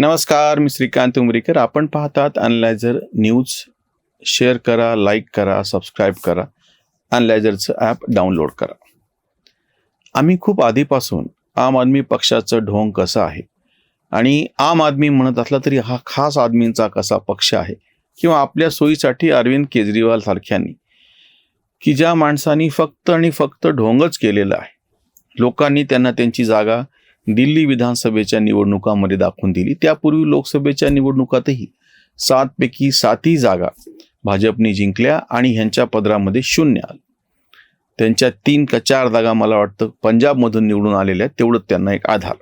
नमस्कार मी श्रीकांत उमरीकर. आपण पाहतात अनलायझर न्यूज शेअर करा लाईक करा सबस्क्राईब करा. अनलायझरचं ॲप डाउनलोड करा. आम्ही खूप आधीपासून आम आदमी पक्षाचं ढोंग कसं आहे? आणि आम आदमी म्हणत असला तरी हा खास आदमींचा कसा पक्ष आहे? किंवा आपल्या सोयीसाठी अरविंद केजरीवाल सारख्यांनी की ज्या माणसांनी फक्त आणि फक्त ढोंगच केलेलं आहे लोकांनी त्यांना त्यांची जागा दिल्ली विधानसभेच्या निवडणुकांमध्ये दाखवून दिली. त्यापूर्वी लोकसभेच्या निवडणुकातही सातपैकी सातही जागा भाजपने जिंकल्या आणि ह्यांच्या पदरामध्ये शून्य आलं. त्यांच्या तीन का चार जागा मला वाटतं पंजाबमधून निवडून आलेल्या तेवढं त्यांना एक आधार.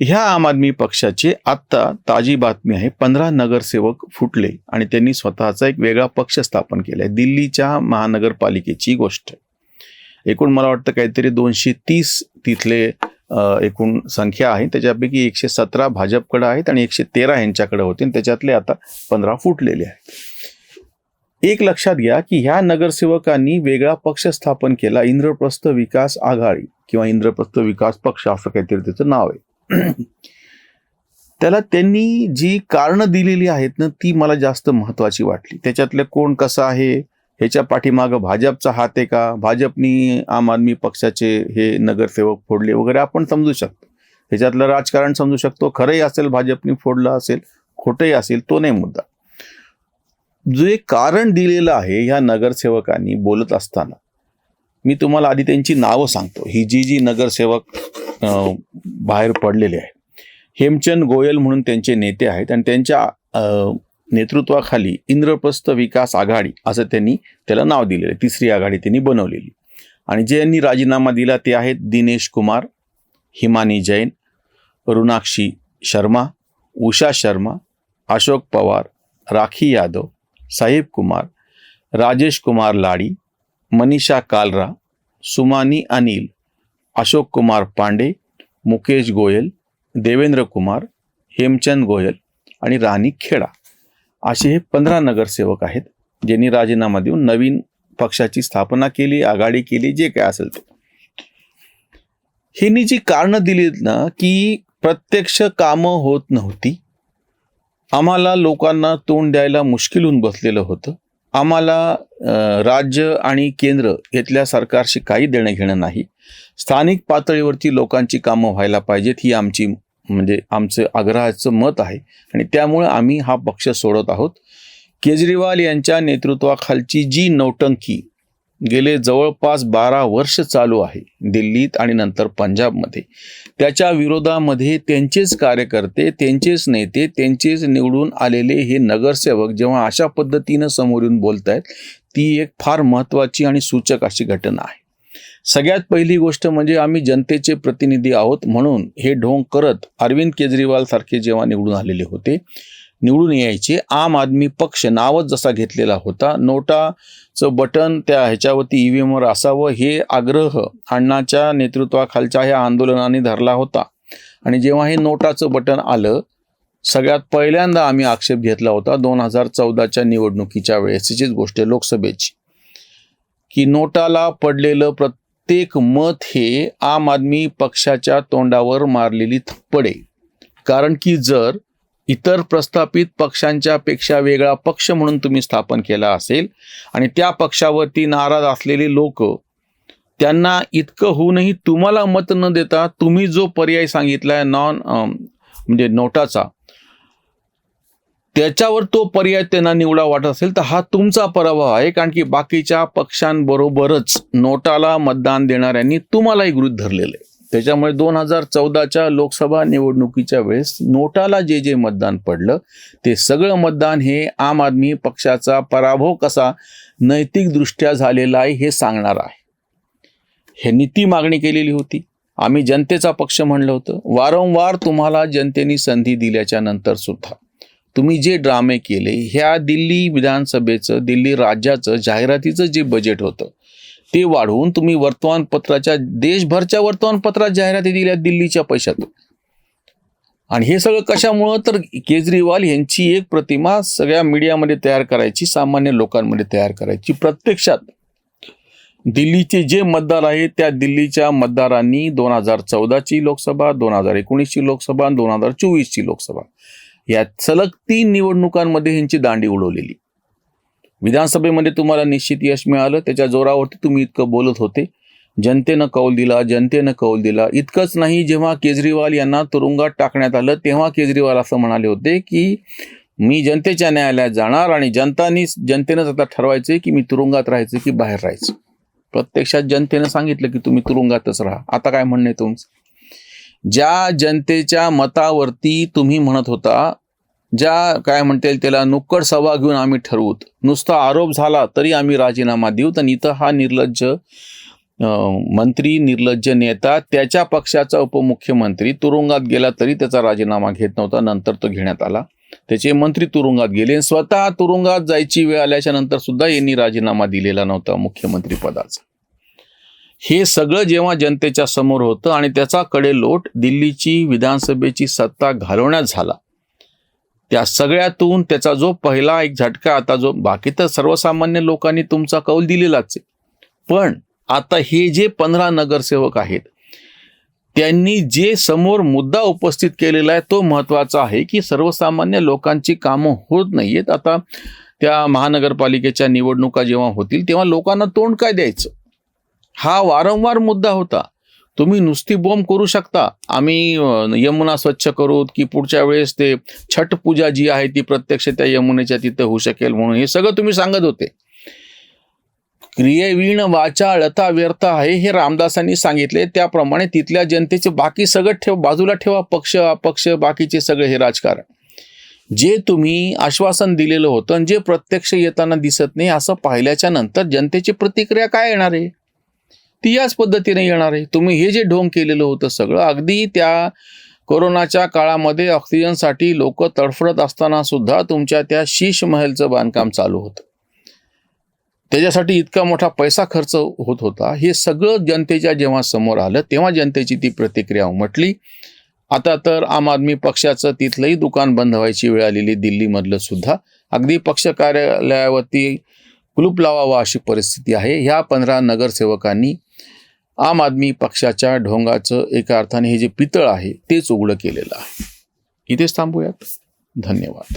ह्या आम आदमी पक्षाचे आत्ता ताजी बातमी आहे पंधरा नगरसेवक फुटले आणि त्यांनी स्वतःचा एक वेगळा पक्ष स्थापन केला आहे दिल्लीच्या महानगरपालिकेची गोष्ट एकूण मला वाटतं काहीतरी दोनशे तीस तिथले एकूण संख्या आहे. त्याच्यापैकी एकशे सतरा भाजपकडे आहेत आणि एकशे तेरा यांच्याकडे होते. आणि त्याच्यातले आता पंधरा फुटलेले आहेत. एक लक्षात घ्या की ह्या नगरसेवकांनी वेगळा पक्ष स्थापन केला. इंद्रप्रस्थ विकास आघाडी किंवा इंद्रप्रस्थ विकास पक्ष असं काहीतरी त्याचं नाव आहे. त्याला त्यांनी जी कारणं दिलेली आहेत ना ती मला जास्त महत्वाची वाटली. त्याच्यातले कोण कसं आहे? ह्याच्या पाठीमागं भाजपचा हात आहे का? भाजपनी आम आदमी पक्षाचे हे नगरसेवक फोडले वगैरे आपण समजू शकतो. ह्याच्यातलं राजकारण समजू शकतो. खरंही असेल भाजपनी फोडलं असेल खोटंही असेल तो नाही मुद्दा. जे कारण दिलेलं आहे ह्या नगरसेवकांनी बोलत असताना मी तुम्हाला आधी त्यांची नावं सांगतो. ही जी जी नगरसेवक बाहेर पडलेले आहेत. हेमचंद गोयल म्हणून त्यांचे नेते आहेत आणि त्यांच्या नेतृत्वाखाली इंद्रप्रस्थ विकास आघाडी असं त्यांनी त्याला नाव दिलेलं आहे. तिसरी आघाडी त्यांनी बनवलेली. आणि जे यांनी राजीनामा दिला ते आहेत दिनेश कुमार हिमानी जैन रुणाक्षी शर्मा उषा शर्मा अशोक पवार राखी यादव साहेब कुमार राजेश कुमार लाडी मनीषा कालरा सुमानी अनिल अशोक कुमार पांडे मुकेश गोयल देवेंद्र कुमार हेमचंद गोयल आणि राणी खेडा. असे हे पंधरा नगरसेवक आहेत ज्यांनी राजीनामा देऊन नवीन पक्षाची स्थापना केली आघाडी केली जे काय असेल ते. ह्यांनी जी कारणं दिलीत ना की प्रत्यक्ष कामं होत नव्हती. आम्हाला लोकांना तोंड द्यायला मुश्किल होऊन बसलेलं होतं. आम्हाला राज्य आणि केंद्र इथल्या सरकारशी काही देणं घेणं नाही. स्थानिक पातळीवरती लोकांची कामं व्हायला पाहिजेत ही आमची म्हणजे आमचं आग्रहाचं मत आहे. आणि त्यामुळे आम्ही हा पक्ष सोडत आहोत. केजरीवाल यांच्या नेतृत्वाखालची जी नौटंकी गेले जवळपास बारा वर्ष चालू आहे दिल्लीत आणि नंतर पंजाबमध्ये. त्याच्या विरोधामध्ये त्यांचेच कार्यकर्ते त्यांचेच नेते त्यांचेच निवडून आलेले हे नगरसेवक जेव्हा अशा पद्धतीनं समोर येऊन बोलत आहेत ती एक फार महत्त्वाची आणि सूचक अशी घटना आहे. सगळ्यात पहिली गोष्ट म्हणजे आम्ही जनतेचे प्रतिनिधी आहोत म्हणून हे ढोंग करत अरविंद केजरीवाल सारखे जेव्हा निवडून आलेले होते निवडून यायचे आम आदमी पक्ष नावच जसा घेतलेला होता नोटाचं बटन त्या ह्याच्यावरती ई व्ही एमवर असावं हे आग्रह अण्णाच्या नेतृत्वाखालच्या ह्या आंदोलनाने धरला होता. आणि जेव्हा हे नोटाचं बटन आलं सगळ्यात पहिल्यांदा आम्ही आक्षेप घेतला होता दोन हजार चौदाच्या निवडणुकीच्या वेळेसचीच गोष्ट लोकसभेची की नोटाला पडलेलं प्रत्येक मत हे आम आदमी पक्षाच्या तोंडावर मारलेली थप्पड. आहे कारण की जर इतर प्रस्थापित पक्षांच्या पेक्षा वेगळा पक्ष म्हणून तुम्ही स्थापन केला असेल आणि त्या पक्षावरती नाराज असलेले लोक त्यांना इतकं होऊनही तुम्हाला मत न देता तुम्ही जो पर्याय सांगितलाय नॉन म्हणजे नोटाचा त्याच्यावर तो पर्याय त्यांना निवडा वाटत असेल तर हा तुमचा पराभव आहे. कारण की बाकीच्या पक्षांबरोबरच नोटाला मतदान देणाऱ्यांनी तुम्हालाही गृहित धरलेलं आहे. त्याच्यामुळे दोन हजार चौदाच्या लोकसभा निवडणुकीच्या वेळेस नोटाला जे जे मतदान पडलं ते सगळं मतदान हे आम आदमी पक्षाचा पराभव कसा नैतिकदृष्ट्या झालेला आहे हे सांगणार आहे. हे नीती मागणी केलेली होती. आम्ही जनतेचा पक्ष म्हणलं होतं. वारंवार तुम्हाला जनतेने संधी दिल्याच्या नंतर सुद्धा. तुम्ही जे ड्रामे केले ह्या दिल्ली विधानसभेचं दिल्ली राज्याचं जाहिरातीचं जे बजेट होतं ते वाढवून तुम्ही वर्तमानपत्राच्या देशभरच्या वर्तमानपत्रात जाहिराती दिल्या दिल्लीच्या पैशातून आणि हे सगळं कशामुळं? तर केजरीवाल यांची एक प्रतिमा सगळ्या मीडियामध्ये तयार करायची सामान्य लोकांमध्ये तयार करायची प्रत्यक्षात. दिल्लीचे जे मतदार आहेत त्या दिल्लीच्या मतदारांनी दोन हजार चौदाची लोकसभा दोन हजार एकोणीसची लोकसभा दोन हजार चोवीसची लोकसभा. या सलग तीन निवडणुकांमध्ये ह्यांची दांडी उडवलेली. विधानसभेमध्ये तुम्हाला निश्चित यश मिळालं. त्याच्या जोरावरती तुम्ही इतकं बोलत होते. जनतेनं कौल दिला जनतेनं कौल दिला. इतकंच नाही जेव्हा केजरीवाल यांना तुरुंगात टाकण्यात आलं तेव्हा केजरीवाल असं म्हणाले होते की मी जनतेच्या न्यायालयात जाणार आणि जनतानी जनतेनंच आता ठरवायचं की मी तुरुंगात राहायचं की बाहेर राहायचं. प्रत्यक्षात जनतेनं सांगितलं की तुम्ही तुरुंगातच राहा. आता काय म्हणणे तुमचं? ज्या जनतेच्या मतावरती तुम्ही म्हणत होता ज्या काय म्हणता येईल त्याला नुक्कड सभा घेऊन आम्ही ठरवूत. नुसता आरोप झाला तरी आम्ही राजीनामा देऊ. तर इथं हा निर्लज्ज मंत्री निर्लज्ज नेता त्याच्या पक्षाचा उपमुख्यमंत्री तुरुंगात गेला तरी त्याचा राजीनामा घेत नव्हता. नंतर तो घेण्यात आला. त्याचे मंत्री तुरुंगात गेले. आणि स्वतः तुरुंगात जायची वेळ आल्याच्यानंतर सुद्धा यांनी राजीनामा दिलेला नव्हता मुख्यमंत्री पदाचा. हे सगळं जेव्हा जनतेच्या समोर होतं आणि त्याचा कडेलोट दिल्लीची विधानसभेची सत्ता घालवण्यात झाला त्या सगळ्यातून त्याचा जो पहिला एक झटका आता जो बाकी तर सर्वसामान्य लोकांनी तुमचा कौल दिलेलाच आहे. पण आता हे जे पंधरा नगरसेवक आहेत त्यांनी जे समोर मुद्दा उपस्थित केलेला आहे तो महत्त्वाचा आहे की सर्वसामान्य लोकांची कामं होत नाहीयेत. आता त्या महानगरपालिकेच्या निवडणुका जेव्हा होतील तेव्हा लोकांना तोंड काय द्यायचं? हा वारंवार मुद्दा होता. तुम्ही नुसती बॉम्ब करू शकता. आम्ही यमुना स्वच्छ करू की पुढच्या वेळेस ते छठ पूजा जी आहे ती प्रत्यक्ष त्या यमुनेच्या तिथं होऊ शकेल म्हणून हे सगळं तुम्ही सांगत होते. क्रियेवीण वाचा लता व्यर्थ आहे हे रामदासांनी सांगितले. त्याप्रमाणे तिथल्या जनतेचे बाकी सगळं ठेव बाजूला ठेवा पक्ष अपक्ष बाकीचे सगळे हे राजकारण. जे तुम्ही आश्वासन दिलेलं होतं आणि जे प्रत्यक्ष येताना दिसत नाही असं पाहिल्याच्या नंतर जनतेची प्रतिक्रिया काय येणार आहे? ती याच पद्धतीने येणार आहे. तुम्ही हे जे ढोंग केलेलं होतं सगळं अगदी त्या कोरोनाच्या काळामध्ये ऑक्सिजनसाठी लोक तडफडत असताना सुद्धा तुमच्या त्या शीश महलचं बांधकाम चालू होतं. त्याच्यासाठी इतका मोठा पैसा खर्च होत होता. हे सगळं जनतेच्या जेव्हा समोर आलं तेव्हा जनतेची ती प्रतिक्रिया उमटली. आता तर आम आदमी पक्षाचं तिथलंही दुकान बंद व्हायची वेळ आलेली दिल्लीमधलं सुद्धा. अगदी पक्ष कार्यालयावरती कुलूप लावावा अशी परिस्थिती आहे. ह्या पंधरा नगरसेवकांनी आम आदमी पक्षाच्या ढोंगाचं एका अर्थाने हे जे पितळ आहे तेच उघडं केलेलं आहे. इथेच थांबूयात. धन्यवाद.